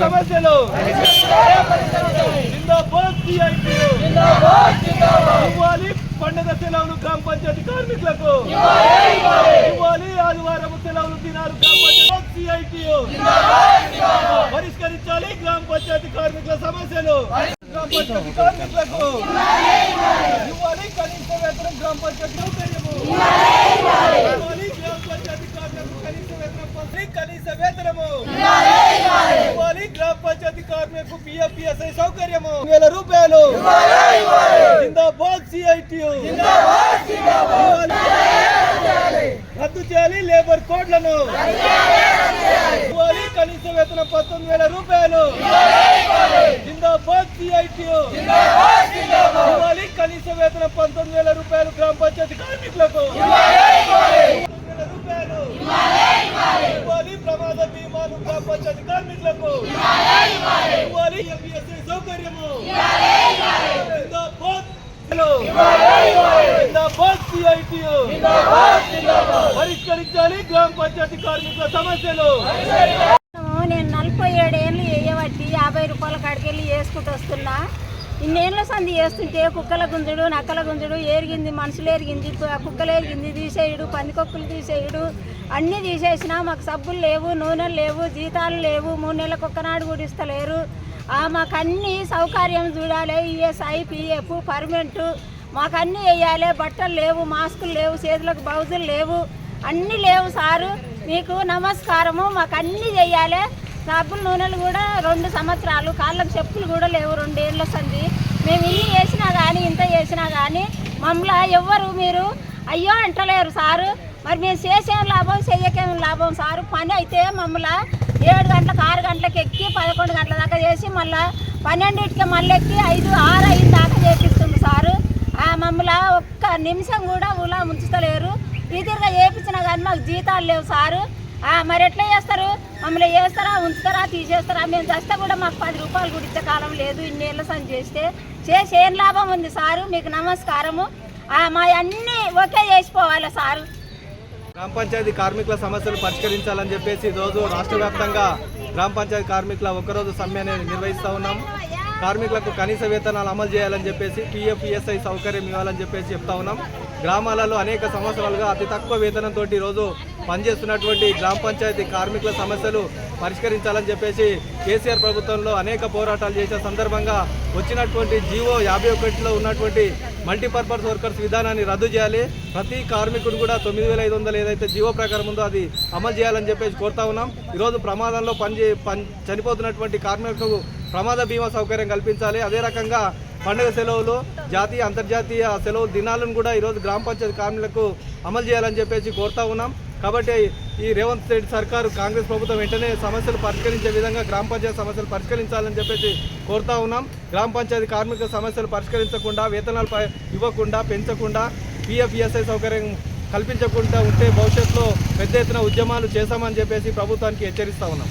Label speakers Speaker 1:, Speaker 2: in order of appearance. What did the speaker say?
Speaker 1: సమస్యలు ఇవ్వాలి పండుగ సెలవులు గ్రామ పంచాయతీ కార్మికులకు ఇవ్వాలి ఆదివారం సెలవులు దినాలు పరిష్కరించాలి గ్రామ పంచాయతీ కార్మికుల సమస్యలు. గ్రామ పంచాయతీ కార్మికులకు ఇవ్వాలి కనీస వేతనం గ్రామ పంచాయతీ సౌకర్యము ఇవ్వాలి గ్రామ పంచాయతీ కార్మికులకు కనీస వేతనం పంపిణీ, కనీస వేతనము ఇవ్వాలి. గ్రామ పంచాయతీ కార్మికులకు పిఎఫ్పిఎస్ఐ సౌకర్యము. వేల రూపాయలు. జిందాబాద్ సిఐటియు. రద్దు చేయాలి లేబర్ కోడ్లను. ఇవ్వాలి కనీస వేతనం పంతొమ్మిది వేల రూపాయలు. జిందాబాద్ సిఐటియు. ఇవ్వాలి కనీస వేతనం పంతొమ్మిది వేల రూపాయలు గ్రామ పంచాయతీ కార్మికులకు పంతొమ్మిది వేల రూపాయలు ఇవ్వాలి ప్రమాద బీమాలు గ్రామ పంచాయతీ కార్మికులకు ఇవ్వాలి ఎంబీఎస్ఐ సౌకర్యము జిందాబాద్ జిందాబాద్ సిఐటియు పరిష్కరించాలి గ్రామ పంచాయతీ కార్మికుల సమస్యలు.
Speaker 2: నేను నలభై ఏడేళ్ళు వేయబట్టి యాభై రూపాయల కాడికెళ్ళి వేసుకుంటూ వస్తున్నా. ఇన్నేళ్ళ సంది వేస్తుంటే కుక్కల గుంజుడు నక్కల గుంజుడు ఏరిగింది మనుషులు ఎరిగింది కుక్కలు ఎరిగింది తీసేయుడు పందికొక్కులు తీసేయుడు అన్నీ తీసేసినా మాకు సబ్బులు లేవు నూనెలు లేవు జీతాలు లేవు మూడు నెలలకు ఒక్కనాడు కూడా ఇస్తలేరు. మాకు అన్ని సౌకర్యం చూడాలి ఈఎస్ఐ పిఎఫ్ పర్మనెంట్ మాకు అన్నీ వేయాలి బట్టలు లేవు మాస్కులు లేవు చేతులకు బ్లౌజులు లేవు అన్నీ లేవు సారు. మీకు నమస్కారము మాకు అన్నీ చేయాలి. సబ్బులు నూనెలు కూడా రెండు సంవత్సరాలు కాళ్ళకు చెప్పులు కూడా లేవు రెండేళ్ళు వస్తుంది మేము ఇన్ని చేసినా కానీ ఇంత చేసినా కానీ మమ్మల్ని ఎవ్వరు మీరు అయ్యో అంటలేరు సారు. మరి మేము చేసేం లాభం చెయ్యకేం లాభం సారు? పని అయితే మమ్మల్ని ఏడు గంటలకు ఆరు గంటలకు ఎక్కి పదకొండు గంటల దాకా చేసి మళ్ళీ పన్నెండింటికి మళ్ళీ ఎక్కి ఐదు ఆరు ఐదు దాకా చేపిస్తుంది సారు. మమ్మల్ని ఒక్క నిమిషం కూడా ఊలా ఉంచుతలేరు ఇదిగా చేపించినా కానీ మాకు జీతాలు లేవు సారు. మరి ఎట్లా చేస్తారు? మమ్మల్ని చేస్తారా ఉంచుతారా తీసేస్తారా? మేము చేస్తే కూడా మాకు పది రూపాయలు కూడా ఇచ్చే కాలం లేదు ఇన్నేళ్ళ సంది చేస్తే. చేసి ఏం లాభం ఉంది సారు? మీకు నమస్కారము. మా అన్నీ ఓకే చేసిపోవాలి సారు.
Speaker 3: గ్రామ పంచాయతీ కార్మికుల సమస్యలు పరిష్కరించాలని చెప్పేసి ఈరోజు రాష్ట్ర వ్యాప్తంగా గ్రామ పంచాయతీ కార్మికుల ఒకరోజు సమ్మెని నిర్వహిస్తూ ఉన్నాము. కార్మికులకు కనీస వేతనాలు అమలు చేయాలని చెప్పేసి పిఎఫ్ఈఎస్ఐ సౌకర్యం ఇవ్వాలని చెప్పేసి చెప్తా ఉన్నాం. గ్రామాలలో అనేక సంవత్సరాలుగా అతి తక్కువ వేతనంతో ఈరోజు పనిచేస్తున్నటువంటి గ్రామ పంచాయతీ కార్మికుల సమస్యలు పరిష్కరించాలని చెప్పేసి కేసీఆర్ ప్రభుత్వంలో అనేక పోరాటాలు చేసిన సందర్భంగా వచ్చినటువంటి జీవో యాభై ఒకటిలో ఉన్నటువంటి మల్టీపర్పస్ వర్కర్స్ విధానాన్ని రద్దు చేయాలి. ప్రతి కార్మికుడు కూడా తొమ్మిది వేల ఐదు వందలు ఏదైతే జీవో ప్రకారం ఉందో అది అమలు చేయాలని చెప్పేసి కోరుతా ఉన్నాం. ఈరోజు ప్రమాదంలో పని చనిపోతున్నటువంటి కార్మికులకు ప్రమాద బీమా సౌకర్యం కల్పించాలి. అదే రకంగా పండుగ సెలవులు జాతీయ అంతర్జాతీయ సెలవు దినాలను కూడా ఈరోజు గ్రామ పంచాయతీ కార్మికులకు అమలు చేయాలని చెప్పేసి కోరుతా ఉన్నాం. కాబట్టి ఈ రేవంత్ రెడ్డి సర్కారు కాంగ్రెస్ ప్రభుత్వం వెంటనే సమస్యలు పరిష్కరించే విధంగా గ్రామ పంచాయతీ సమస్యలు పరిష్కరించాలని చెప్పేసి కోరుతా ఉన్నాం. గ్రామ పంచాయతీ కార్మిక సమస్యలు పరిష్కరించకుండా వేతనాలు ఇవ్వకుండా పెంచకుండా పిఎఫ్ఈఎస్ఐ సౌకర్యం కల్పించకుండా ఉంటే భవిష్యత్తులో పెద్ద ఎత్తున ఉద్యమాలు చేశామని చెప్పేసి ప్రభుత్వానికి హెచ్చరిస్తా ఉన్నాం.